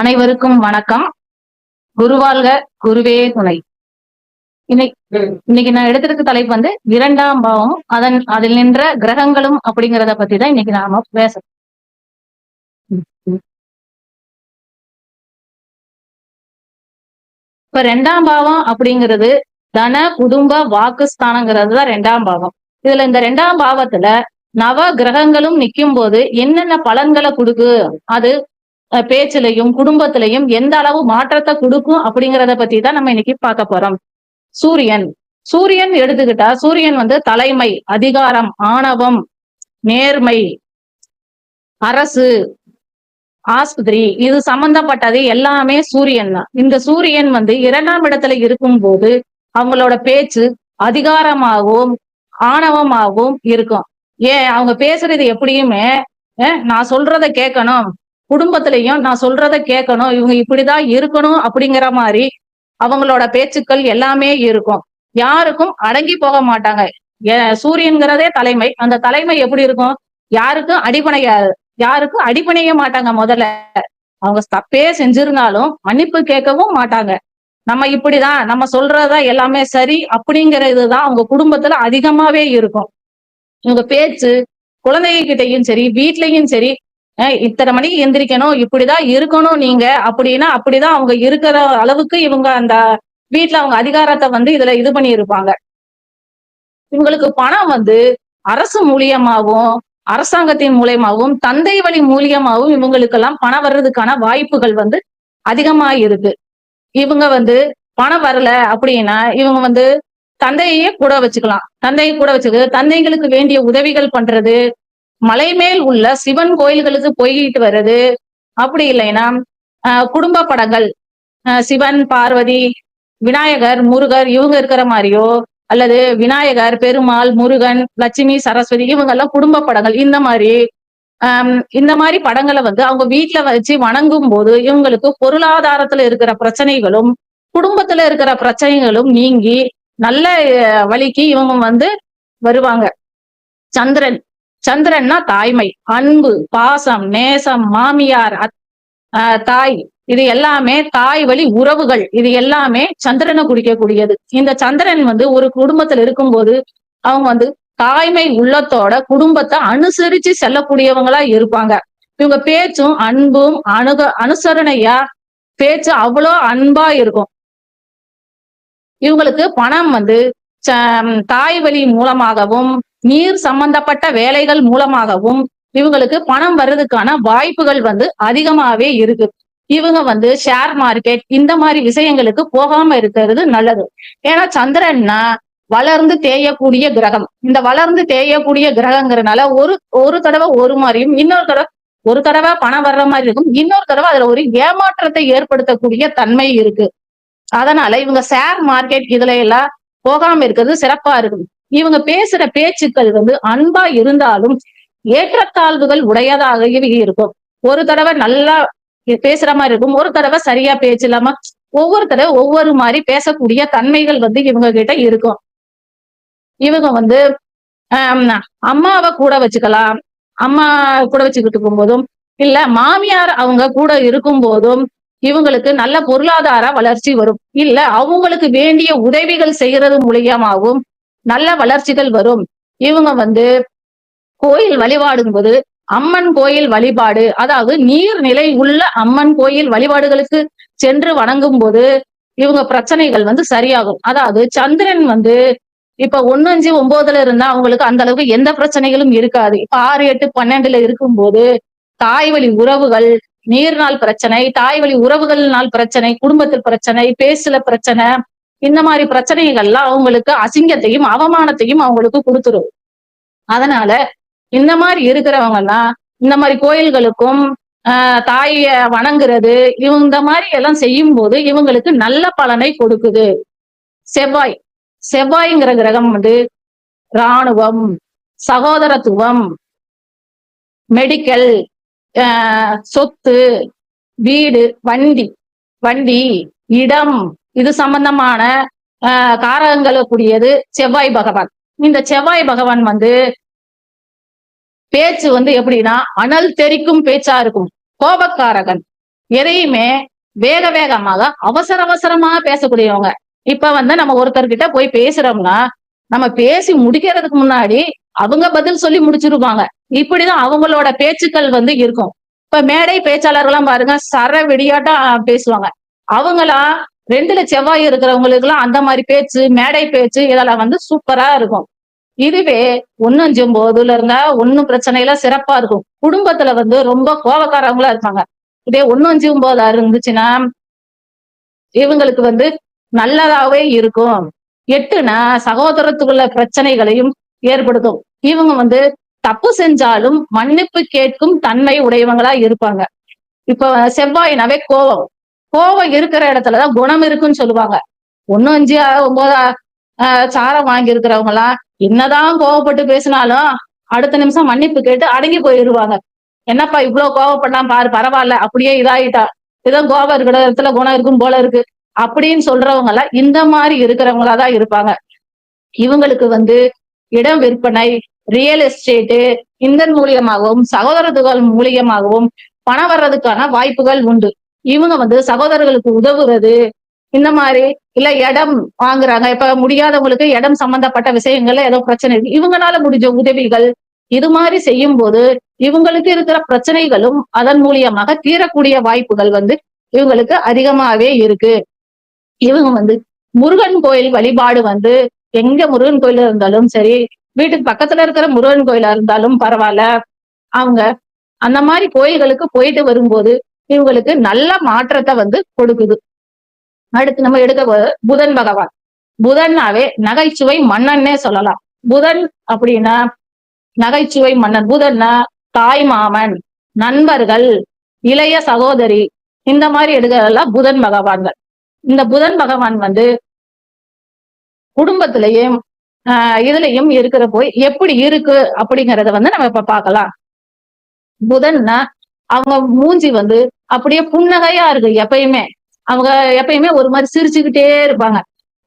அனைவருக்கும் வணக்கம். குருவாழ்க குருவே துணை. இன்னைக்கு இன்னைக்கு நான் எடுத்திருக்க தலைப்பு வந்து இரண்டாம் பாவம் அதன் அதில் நின்ற கிரகங்களும் அப்படிங்கிறத பத்தி தான் இன்னைக்கு நாம பேச இப்ப ரெண்டாம் பாவம் அப்படிங்கிறது தன குடும்ப வாக்குஸ்தானங்கிறது தான் ரெண்டாம் பாவம். இதுல இந்த ரெண்டாம் பாவத்துல நவ கிரகங்களும் நிற்கும் போது என்னென்ன பலன்களை கொடுக்கு? அது பேச்சிலையும் குடும்பத்திலையும் எந்த அளவு மாற்றத்தை கொடுக்கும் அப்படிங்கிறத பத்தி தான் நம்ம இன்னைக்கு பார்க்க போறோம். சூரியன். சூரியன் எடுத்துக்கிட்டா சூரியன் வந்து தலைமை அதிகாரம் ஆணவம் நேர்மை அரசு ஆஸ்பத்திரி. இது சம்பந்தப்பட்டது எல்லாமே சூரியன் தான். இந்த சூரியன் வந்து இரண்டாம் இடத்துல இருக்கும்போது அவங்களோட பேச்சு அதிகாரமாகவும் ஆணவமாகவும் இருக்கும். ஏன்? அவங்க பேசுறது எப்படியுமே நான் சொல்றத கேட்கணும். குடும்பத்திலையும் நான் சொல்றத கேட்கணும். இவங்க இப்படிதான் இருக்கணும் அப்படிங்கிற மாதிரி அவங்களோட பேச்சுக்கள் எல்லாமே இருக்கும். யாருக்கும் அடங்கி போக மாட்டாங்க. சூரியன்கிறதே தலைமை. அந்த தலைமை எப்படி இருக்கும்? யாருக்கும் அடிபணையாது யாருக்கும் அடிப்பணைய மாட்டாங்க முதல்ல. அவங்க தப்பே செஞ்சிருந்தாலும் மன்னிப்பு கேட்கவும் மாட்டாங்க. நம்ம இப்படிதான் நம்ம சொல்றதா எல்லாமே சரி அப்படிங்கிற இதுதான் அவங்க குடும்பத்துல அதிகமாவே இருக்கும். இவங்க பேச்சு குழந்தைங்க கிட்டயும் சரி வீட்லயும் சரி இத்தனை மணிக்கு எந்திரிக்கணும் இப்படிதான் இருக்கணும் நீங்க. அப்படின்னா அப்படிதான் அவங்க இருக்கிற அளவுக்கு இவங்க அந்த வீட்ல அவங்க அதிகாரத்தை வந்து இதுல இது பண்ணி இருப்பாங்க இவங்களுக்கு பணம் வந்து அரசு மூலியமாவும் அரசாங்கத்தின் மூலியமாவும் தந்தை வழி மூலியமாவும் இவங்களுக்கெல்லாம் பணம் வர்றதுக்கான வாய்ப்புகள் வந்து அதிகமா இருக்கு இவங்க வந்து பணம் வரல அப்படின்னா இவங்க வந்து தந்தையே கூட வச்சுக்கலாம். தந்தையை கூட வச்சுக்க தந்தைங்களுக்கு வேண்டிய உதவிகள் பண்றது மலை மேல் உள்ள சிவன் கோயில்களுக்கு போய்கிட்டு வர்றது. அப்படி இல்லைன்னா குடும்ப படங்கள். சிவன் பார்வதி விநாயகர் முருகர் இவங்க இருக்கிற மாதிரியோ அல்லது விநாயகர் பெருமாள் முருகன் லட்சுமி சரஸ்வதி இவங்க எல்லாம் குடும்ப படங்கள். இந்த மாதிரி ஆஹ் இந்த மாதிரி படங்களை வந்து அவங்க வீட்டுல வச்சு வணங்கும் போது இவங்களுக்கு பொருளாதாரத்துல இருக்கிற பிரச்சனைகளும் குடும்பத்துல இருக்கிற பிரச்சனைகளும் நீங்கி நல்ல வழிக்கு இவங்க வந்து வருவாங்க. சந்திரன். சந்திரன்னா தாய்மை அன்பு பாசம் நேசம் மாமியார் அத்- ஆஹ் தாய். இது எல்லாமே தாய் வழி உறவுகள். இது எல்லாமே சந்திரனை குறிக்கக்கூடியது. இந்த சந்திரன் வந்து ஒரு குடும்பத்துல இருக்கும்போது அவங்க வந்து தாய்மை உள்ளத்தோட குடும்பத்தை அனுசரிச்சு செல்லக்கூடியவங்களா இருப்பாங்க. இவங்க பேச்சும் அன்பும் அணுக அனுசரணையா பேச்சு அவ்வளோ அன்பா இருக்கும். இவங்களுக்கு பணம் வந்து ச- தாய் வழி மூலமாகவும் நீர் சம்பந்தப்பட்ட வேலைகள் மூலமாகவும் இவங்களுக்கு பணம் வர்றதுக்கான வாய்ப்புகள் வந்து அதிகமாவே இருக்கு. இவங்க வந்து ஷேர் மார்க்கெட் இந்த மாதிரி விஷயங்களுக்கு போகாம இருக்கிறது நல்லது. ஏன்னா சந்திரன்னா வளர்ந்து தேயக்கூடிய கிரகம். இந்த வளர்ந்து தேயக்கூடிய கிரகங்கிறனால ஒரு ஒரு தடவை ஒரு மாதிரியும் இன்னொரு தடவை ஒரு தடவை பணம் வர்ற மாதிரி இருக்கும். இன்னொரு தடவை அதுல ஒரு ஏமாற்றத்தை ஏற்படுத்தக்கூடிய தன்மை இருக்கு. அதனால இவங்க ஷேர் மார்க்கெட் இதுல எல்லாம் போகாம இருக்கிறது சிறப்பா இருக்கும். இவங்க பேசுற பேச்சுக்கள் வந்து அன்பா இருந்தாலும் ஏற்றத்தாழ்வுகள் உடையதாகவே இருக்கும். ஒரு தடவை நல்லா பேசுற மாதிரி இருக்கும். ஒரு தடவை சரியா பேச்சு இல்லாம ஒவ்வொரு தடவை ஒவ்வொரு மாதிரி பேசக்கூடிய தன்மைகள் வந்து இவங்க கிட்ட இருக்கும். இவங்க வந்து ஆஹ் அம்மாவை கூட வச்சுக்கலாம். அம்மா கூட வச்சுக்கிட்டு இருக்கும் போதும் இல்ல மாமியார் அவங்க கூட இருக்கும் போதும் இவங்களுக்கு நல்ல பொருளாதார வளர்ச்சி வரும். இல்ல அவங்களுக்கு வேண்டிய உதவிகள் செய்யறது மூலியமாகவும் நல்ல வளர்ச்சிகள் வரும். இவங்க வந்து கோயில் வழிபாடும் போது அம்மன் கோயில் வழிபாடு அதாவது நீர்நிலை உள்ள அம்மன் கோயில் வழிபாடுகளுக்கு சென்று வணங்கும் போது இவங்க பிரச்சனைகள் வந்து சரியாகும். அதாவது சந்திரன் வந்து இப்ப ஒன்னு அஞ்சு ஒன்பதுல இருந்தா அவங்களுக்கு அந்த அளவுக்கு எந்த பிரச்சனைகளும் இருக்காது. இப்ப ஆறு எட்டு பன்னெண்டுல இருக்கும்போது தாய் வழி உறவுகள் நீர்நாள் பிரச்சனை தாய் வழி உறவுகள்னால் பிரச்சனை குடும்பத்தில் பிரச்சனை பேசுல பிரச்சனை இந்த மாதிரி பிரச்சனைகள்லாம் அவங்களுக்கு அசிங்கத்தையும் அவமானத்தையும் அவங்களுக்கு கொடுத்துரும். அதனால இந்த மாதிரி இருக்கிறவங்க எல்லாம் இந்த மாதிரி கோயில்களுக்கும் தாய வணங்குறது இவங்க இந்த மாதிரி எல்லாம் செய்யும் போது இவங்களுக்கு நல்ல பலனை கொடுக்குது. செவ்வாய். செவ்வாய்ங்கிற கிரகம் வந்து இராணுவம் சகோதரத்துவம் மெடிக்கல் சொத்து வீடு வண்டி வண்டி இடம் இது சம்பந்தமான ஆஹ் காரகங்களுக்குரியது செவ்வாய் பகவான். இந்த செவ்வாய் பகவான் வந்து பேச்சு வந்து எப்படின்னா அனல் தெரிக்கும் பேச்சா இருக்கும். கோபக்காரகன். எதையுமே வேக வேகமாக அவசர அவசரமா பேசக்கூடியவங்க. இப்ப வந்து நம்ம ஒருத்தர்கிட்ட போய் பேசுறோம்னா நம்ம பேசி முடிக்கிறதுக்கு முன்னாடி அவங்க பதில் சொல்லி முடிச்சிருப்பாங்க இப்படிதான் அவங்களோட பேச்சுக்கள் வந்து இருக்கும். இப்ப மேடை பேச்சாளர்கள்லாம் பாருங்க சர வெடியாட்டா பேசுவாங்க. அவங்களா ரெண்டுல செவ்வாய் இருக்கிறவங்களுக்கு எல்லாம் அந்த மாதிரி பேச்சு மேடை பேச்சு இதெல்லாம் வந்து சூப்பரா இருக்கும். இதுவே ஒன்னஞ்சும் போதுல இருந்தா ஒன்னும் பிரச்சனையில சிறப்பா இருக்கும். குடும்பத்துல வந்து ரொம்ப கோபக்காரவங்களா இருப்பாங்க. இதே ஒன்னஞ்சும் போதா இருந்துச்சுன்னா இவங்களுக்கு வந்து நல்லதாவே இருக்கும். எட்டுனா சகோதரத்துக்குள்ள பிரச்சனைகளையும் ஏற்படுத்தும். இவங்க வந்து தப்பு செஞ்சாலும் மன்னிப்பு கேட்கும் தன்மை உடையவங்களா இருப்பாங்க. இப்ப செவ்வாயினாவே கோவம். கோவம் இருக்கிற இடத்துலதான் குணம் இருக்குன்னு சொல்லுவாங்க. ஒன்னும் அஞ்சு ஒன்பதா சாரம் வாங்கி இருக்கிறவங்க எல்லாம் என்னதான் கோவப்பட்டு பேசினாலும் அடுத்த நிமிஷம் மன்னிப்பு கேட்டு அடங்கி போயிருவாங்க. என்னப்பா இவ்வளவு கோவப்படலாம் பாரு பரவாயில்ல அப்படியே இதாயிட்டா. ஏதோ கோவம் இருக்கிற இடத்துல குணம் இருக்கும் போல இருக்கு. அப்படின்னு சொல்றவங்க எல்லாம் இந்த மாதிரி இருக்கிறவங்களா தான் இருப்பாங்க. இவங்களுக்கு வந்து இடம் விற்பனை ரியல் எஸ்டேட்டு இந்த மூலியமாகவும் சகோதரத்துகள் மூலியமாகவும் பணம் வர்றதுக்கான வாய்ப்புகள் உண்டு. இவங்க வந்து சகோதரர்களுக்கு உதவுறது இந்த மாதிரி இல்ல இடம் வாங்குறாங்க. இப்ப முடியாதவங்களுக்கு இடம் சம்பந்தப்பட்ட விஷயங்கள்ல ஏதோ பிரச்சனை இருக்கு. இவங்களால முடிஞ்ச உதவிகள் இது மாதிரி செய்யும் போது இவங்களுக்கு இருக்கிற பிரச்சனைகளும் அதன் மூலியமாக தீரக்கூடிய வாய்ப்புகள் வந்து இவங்களுக்கு அதிகமாவே இருக்கு. இவங்க வந்து முருகன் கோயில் வழிபாடு வந்து எங்க முருகன் கோயில இருந்தாலும் சரி வீட்டுக்கு பக்கத்துல இருக்கிற முருகன் கோயிலா இருந்தாலும் பரவாயில்ல. அவங்க அந்த மாதிரி கோயில்களுக்கு போயிட்டு வரும்போது இவங்களுக்கு நல்ல மாற்றத்தை வந்து கொடுக்குது. அடுத்து நம்ம எடுக்க புதன் பகவான். புதன்னாவே நகைச்சுவை மன்னன்னே சொல்லலாம். புதன் அப்படின்னா நகைச்சுவை மன்னன். புதன்னா தாய் மாமன் நண்பர்கள் இளைய சகோதரி. இந்த மாதிரி எடுக்கிறதெல்லாம் புதன் பகவான்கள். இந்த புதன் பகவான் வந்து குடும்பத்திலையும் ஆஹ் இதுலயும் இருக்கிற போய் எப்படி இருக்கு அப்படிங்கறத வந்து நம்ம இப்ப பார்க்கலாம். புதன்னா அவங்க மூஞ்சி வந்து அப்படியே புன்னகையா இருக்கு எப்பயுமே. அவங்க எப்பயுமே ஒரு மாதிரி சிரிச்சுக்கிட்டே இருப்பாங்க.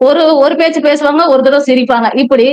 ஒரு ஒரு பேச்சு பேசுவாங்க ஒரு தடவை சிரிப்பாங்க. இப்படி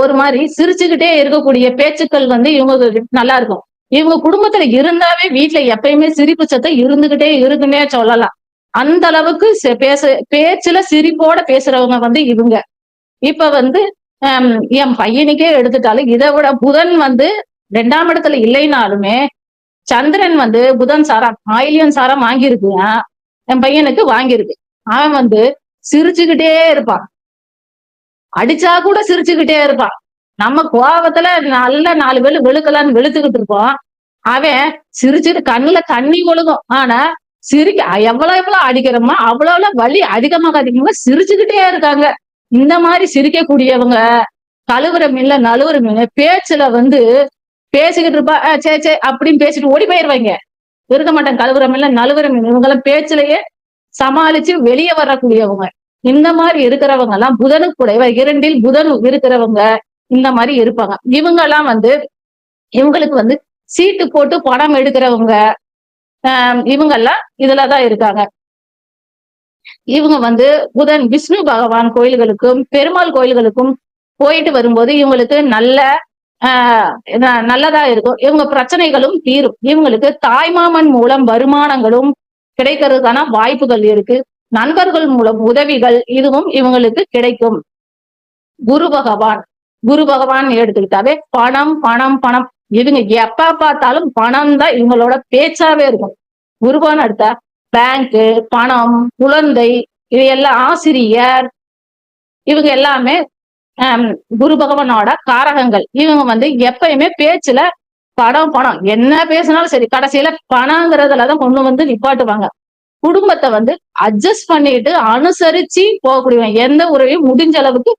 ஒரு மாதிரி சிரிச்சுக்கிட்டே இருக்கக்கூடிய பேச்சுக்கள் வந்து இவங்க நல்லா இருக்கும். இவங்க குடும்பத்துல இருந்தாவே வீட்டுல எப்பயுமே சிரிப்பு சத்தம் இருந்துகிட்டே இருக்குன்னே சொல்லலாம். அந்த அளவுக்கு பேச பேச்சுல சிரிப்போட பேசுறவங்க வந்து இவங்க. இப்ப வந்து என் பையனுக்கே எடுத்துட்டாலும் இதை விட புதன் வந்து ரெண்டாம் இடத்துல இல்லைனாலுமே சந்திரன் வந்து புதன் சாரம் ஆயிலியன் சாரம் வாங்கியிருக்குங்க. என் பையனுக்கு வாங்கியிருக்கு. அவன் வந்து சிரிச்சுக்கிட்டே இருப்பான். அடிச்சா கூட சிரிச்சுக்கிட்டே இருப்பான். நம்ம கோபத்துல நல்ல நாலு பேர் வெளுக்கலான்னு வெளுத்துக்கிட்டு இருப்போம். அவன் சிரிச்சுட்டு கண்ணுல தண்ணி ஒழுகும். ஆனா சிரிக்க எவ்வளவு எவ்வளவு அடிக்கிறோமோ அவ்வளவு வலி அதிகமாக அதிகமாக சிரிச்சுக்கிட்டே இருக்காங்க. இந்த மாதிரி சிரிக்கக்கூடியவங்க கழுவுற மீன்ல நழுவுற மீன் பேச்சுல வந்து பேசிக்கிட்டு இருப்பா. சே சே அப்படின்னு பேசிட்டு ஓடி போயிடுவாங்க இருக்க மாட்டாங்க கழுவுற இல்லை நழுவுற இவங்க எல்லாம் பேச்சுலயே சமாளிச்சு வெளியே வரக்கூடியவங்க. இந்த மாதிரி இருக்கிறவங்க எல்லாம் புதனுக்கு கூட இரண்டில் புதன் இருக்கிறவங்க இந்த மாதிரி இருப்பாங்க. இவங்க எல்லாம் வந்து இவங்களுக்கு வந்து சீட்டு போட்டு பணம் எடுக்கிறவங்க இவங்க எல்லாம் இதுலதான் இருக்காங்க. இவங்க வந்து புதன் விஷ்ணு பகவான் கோயில்களுக்கும் பெருமாள் கோயில்களுக்கும் போயிட்டு வரும்போது இவங்களுக்கு நல்ல நல்லதா இருக்கும். இவங்க பிரச்சனைகளும் தீரும். இவங்களுக்கு தாய்மாமன் மூலம் வருமானங்களும் கிடைக்கிறதுக்கான வாய்ப்புகள் இருக்கு. நண்பர்கள் மூலம் உதவிகள் இதுவும் இவங்களுக்கு கிடைக்கும். குரு பகவான் குரு பகவான் எடுத்துக்கிட்டாவே பணம் பணம் பணம். இவங்க எப்ப பார்த்தாலும் பணம் தான் இவங்களோட பேச்சாவே இருக்கும். குருபான் எடுத்தா பேங்க்கு பணம் குழந்தை இது எல்லாம் ஆசிரியர் இவங்க எல்லாமே குரு பகவானோட காரகங்கள். இவங்க வந்து எப்பயுமே பேச்சுல படம் பணம். என்ன பேசினாலும் சரி கடைசியில பணங்கிறதுலதான் கொண்டு வந்து நிப்பாட்டுவாங்க. குடும்பத்தை வந்து அட்ஜஸ்ட் பண்ணிட்டு அனுசரிச்சு போகக்கூடியவங்க எந்த உறவையும் முடிஞ்ச அளவுக்கு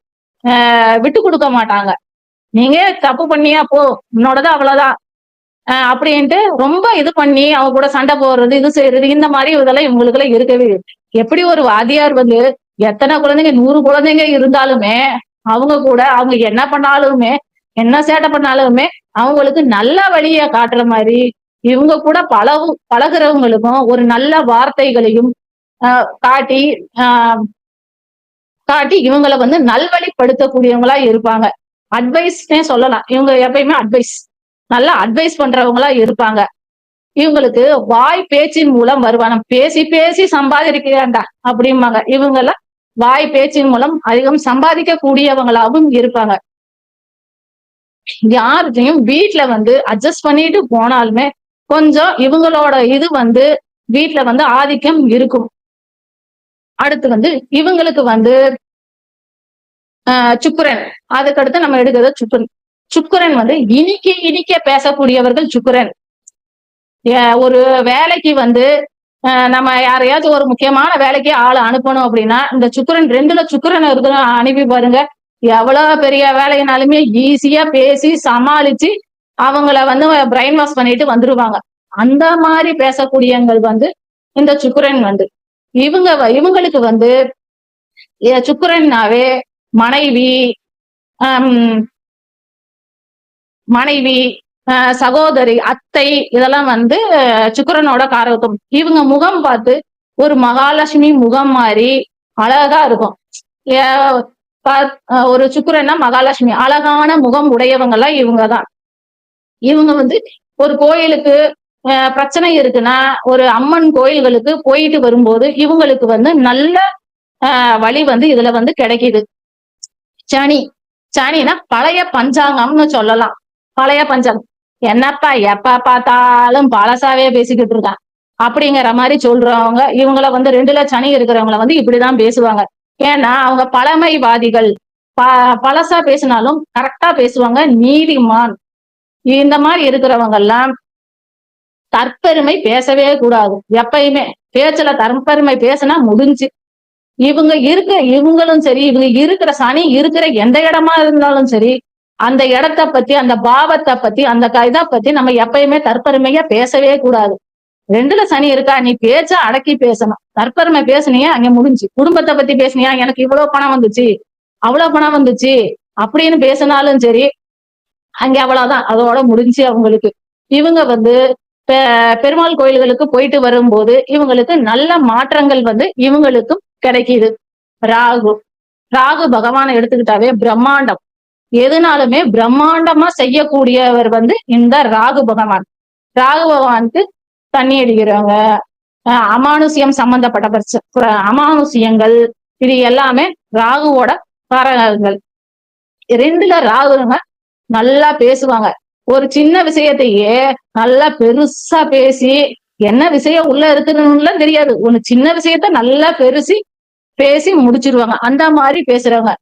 விட்டு கொடுக்க மாட்டாங்க. நீங்க தப்பு பண்ணியா போ உன்னோடதான் அவ்வளவுதான். அப்படின்ட்டு ரொம்ப இது பண்ணி அவங்க கூட சண்டை போடுறது இது செய்யறது இந்த மாதிரி இதெல்லாம் இவங்களுக்கு எல்லாம் இருக்கவே எப்படி ஒரு வாதியார் வந்து எத்தனை குழந்தைங்க நூறு குழந்தைங்க இருந்தாலுமே அவங்க கூட அவங்க என்ன பண்ணாலுமே என்ன சேட்டை பண்ணாலுமே அவங்களுக்கு நல்ல வழிய காட்டுற மாதிரி இவங்க கூட பழகு பழகுறவங்களுக்கும் ஒரு நல்ல வார்த்தைகளையும் காட்டி ஆஹ் காட்டி இவங்களை வந்து நல்வழிப்படுத்தக்கூடியவங்களா இருப்பாங்க. அட்வைஸ்னே சொல்லலாம். இவங்க எப்பயுமே அட்வைஸ் நல்லா அட்வைஸ் பண்றவங்களா இருப்பாங்க. இவங்களுக்கு வாய் பேச்சின் மூலம் வருமானம் பேசி பேசி சம்பாதிக்கிறாண்டா அப்படிம்பாங்க. இவங்க எல்லாம் வாய் பேச்சின் மூலம் அதிகம் சம்பாதிக்க கூடியவங்களாகவும் இருப்பாங்க. யார்கிட்டையும் வீட்டுல வந்து அட்ஜஸ்ட் பண்ணிட்டு போனாலுமே கொஞ்சம் இவங்களோட இது வந்து வீட்டுல வந்து ஆதிக்கம் இருக்கும். அடுத்து வந்து இவங்களுக்கு வந்து ஆஹ் சுக்குரன். அதுக்கடுத்து நம்ம எடுக்கிறது சுக்குரன். சுக்குரன் வந்து இனிக்க இனிக்க பேசக்கூடியவர்கள் சுக்குரன். ஒரு வேலைக்கு வந்து நம்ம யாரையாச்சும் ஒரு முக்கியமான வேலைக்கு ஆளை அனுப்பணும் அப்படின்னா இந்த சுக்கரன் ரெண்டுல சுக்கரன் இருக்கணும் அனுப்பி பாருங்க. எவ்வளவு பெரிய வேலையினாலுமே ஈஸியா பேசி சமாளிச்சு அவங்கள வந்து பிரெயின் வாஷ் பண்ணிட்டு வந்துருவாங்க. அந்த மாதிரி பேசக்கூடியவங்கள் வந்து இந்த சுக்கரன் வந்து. இவங்க இவங்களுக்கு வந்து சுக்கரன்னாவே மனைவி மனைவி சகோதரி அத்தை இதெல்லாம் வந்து சுக்கரனோட காரகத்துவம். இவங்க முகம் பார்த்து ஒரு மகாலட்சுமி முகம் மாதிரி அழகா இருக்கும். ஒரு சுக்கரன்னா மகாலட்சுமி. அழகான முகம் உடையவங்க எல்லாம் இவங்க தான். இவங்க வந்து ஒரு கோயிலுக்கு பிரச்சனை இருக்குன்னா ஒரு அம்மன் கோயில்களுக்கு போயிட்டு வரும்போது இவங்களுக்கு வந்து நல்ல வழி வந்து இதுல வந்து கிடைக்குது. சனி சனினா பழைய பஞ்சாங்கம்னு சொல்லலாம். பழைய பஞ்சாங்கம் என்னப்பா எப்ப பார்த்தாலும் பழசாவே பேசிக்கிட்டு இருக்கான். அப்படிங்கிற மாதிரி சொல்றவங்க இவங்கள வந்து ரெண்டுல சனி இருக்கிறவங்கள வந்து இப்படிதான் பேசுவாங்க. ஏன்னா அவங்க பழமைவாதிகள். ப பழசா பேசினாலும் கரெக்டா பேசுவாங்க நீதிமான். இந்த மாதிரி இருக்கிறவங்க எல்லாம் தற்பெருமை பேசவே கூடாது. எப்பயுமே பேச்சுல தற்பெருமை பேசினா முடிஞ்சு. இவங்க இருக்க இவங்களும் சரி இவங்க இருக்கிற சனி இருக்கிற எந்த இடமா இருந்தாலும் சரி அந்த இடத்த பத்தி அந்த பாவத்தை பத்தி அந்த இதை பத்தி நம்ம எப்பயுமே தற்பெருமையா பேசவே கூடாது. ரெண்டுல சனி இருக்கா நீ பேச்ச அடக்கி பேசணும். தற்பெருமை பேசுனியா அங்க முடிஞ்சு. குடும்பத்தை பத்தி பேசுனியா எனக்கு இவ்வளவு பணம் வந்துச்சு அவ்வளவு பணம் வந்துச்சு அப்படின்னு பேசினாலும் சரி அங்க அவ்வளவுதான். அதோட முடிஞ்சு அவங்களுக்கு. இவங்க வந்து பெருமாள் கோயில்களுக்கு போயிட்டு வரும்போது இவங்களுக்கு நல்ல மாற்றங்கள் வந்து இவங்களுக்கும் கிடைக்குது. ராகு. ராகு பகவானை எடுத்துக்கிட்டாவே பிரம்மாண்டம். எதுனாலுமே பிரம்மாண்டமா செய்யக்கூடியவர் வந்து இந்த ராகு பகவான். ராகு பகவானுக்கு தண்ணி அடிக்கிறவங்க அமானுசியம் சம்பந்தப்பட்ட அமானுசியங்கள் இது எல்லாமே ராகுவோட காரகங்கள் ரெண்டுல ராகுங்க நல்லா பேசுவாங்க. ஒரு சின்ன விஷயத்தையே நல்லா பெருசா பேசி என்ன விஷயம் உள்ள இருக்குன்னு தெரியாது. ஒண்ணு சின்ன விஷயத்த நல்லா பெருசி பேசி முடிச்சிருவாங்க. அந்த மாதிரி பேசுறவங்க.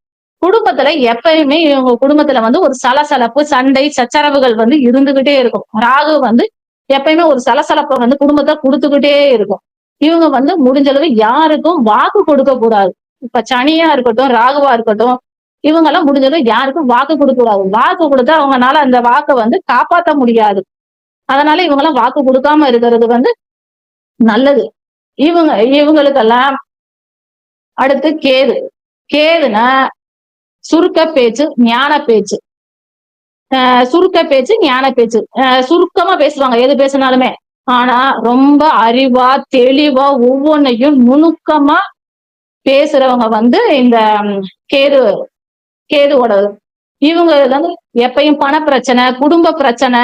குடும்பத்துல எப்பயுமே இவங்க குடும்பத்துல வந்து ஒரு சலசலப்பு சண்டை சச்சரவுகள் வந்து இருந்துகிட்டே இருக்கும். ராகு வந்து எப்பயுமே ஒரு சலசலப்பை வந்து குடும்பத்தை கொடுத்துக்கிட்டே இருக்கும். இவங்க வந்து முடிஞ்ச அளவு யாருக்கும் வாக்கு கொடுக்க கூடாது. இப்ப சனியா இருக்கட்டும் ராகுவா இருக்கட்டும் இவங்க எல்லாம் முடிஞ்சளவு யாருக்கும் வாக்கு கொடுக்க கூடாது. வாக்கு கொடுத்தா அவங்கனால அந்த வாக்கை வந்து காப்பாற்ற முடியாது. அதனால இவங்க எல்லாம் வாக்கு கொடுக்காம இருக்கிறது வந்து நல்லது. இவங்க இவங்களுக்கெல்லாம் அடுத்து கேது. கேதுனா சுருக்க பேச்சு ஞான பேச்சு. சுருக்க பேச்சு ஞான பேச்சு. சுருக்கமா பேசுவாங்க. எது பேசினாலுமே. ஆனா ரொம்ப அறிவா தெளிவா ஒவ்வொன்னையும் நுணுக்கமா பேசுறவங்க வந்து இந்த கேது கேதுவோட இவங்க வந்து எப்பயும் பண பிரச்சனை குடும்ப பிரச்சனை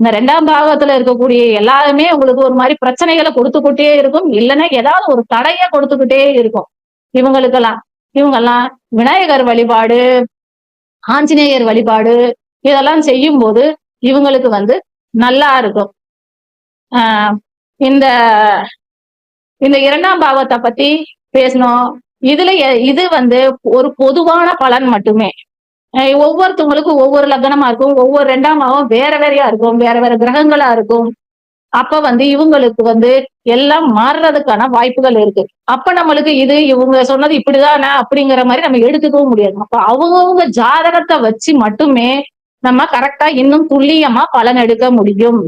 இந்த ரெண்டாம் பாகத்துல இருக்கக்கூடிய எல்லாருமே உங்களுக்கு ஒரு மாதிரி பிரச்சனைகளை கொடுத்துக்கிட்டே இருக்கும். இல்லைன்னா ஏதாவது ஒரு தடையை கொடுத்துக்கிட்டே இருக்கும். இவங்களுக்கெல்லாம். இவங்கெல்லாம் விநாயகர் வழிபாடு ஆஞ்சநேயர் வழிபாடு இதெல்லாம் செய்யும் போது இவங்களுக்கு வந்து நல்லா இருக்கும். ஆஹ் இந்த இந்த இரண்டாம் பாவத்தை பத்தி பேசணும் இதுல இது வந்து ஒரு பொதுவான பலன் மட்டுமே. ஒவ்வொருத்தவங்களுக்கும் ஒவ்வொரு லக்னமா இருக்கும் ஒவ்வொரு ரெண்டாம் பாவம் வேற வேறையா இருக்கும் வேற வேற கிரகங்களா இருக்கும். அப்ப வந்து இவங்களுக்கு வந்து எல்லாம் மாறுறதுக்கான வாய்ப்புகள் இருக்கு. அப்ப நம்மளுக்கு இது இவங்க சொன்னது இப்படிதானே அப்படிங்கிற மாதிரி நம்ம எடுத்துக்கவும் முடியாது. அப்ப அவங்கவுங்க ஜாதகத்தை வச்சு மட்டுமே நம்ம கரெக்டா இன்னும் துல்லியமா பலன் எடுக்க முடியும்.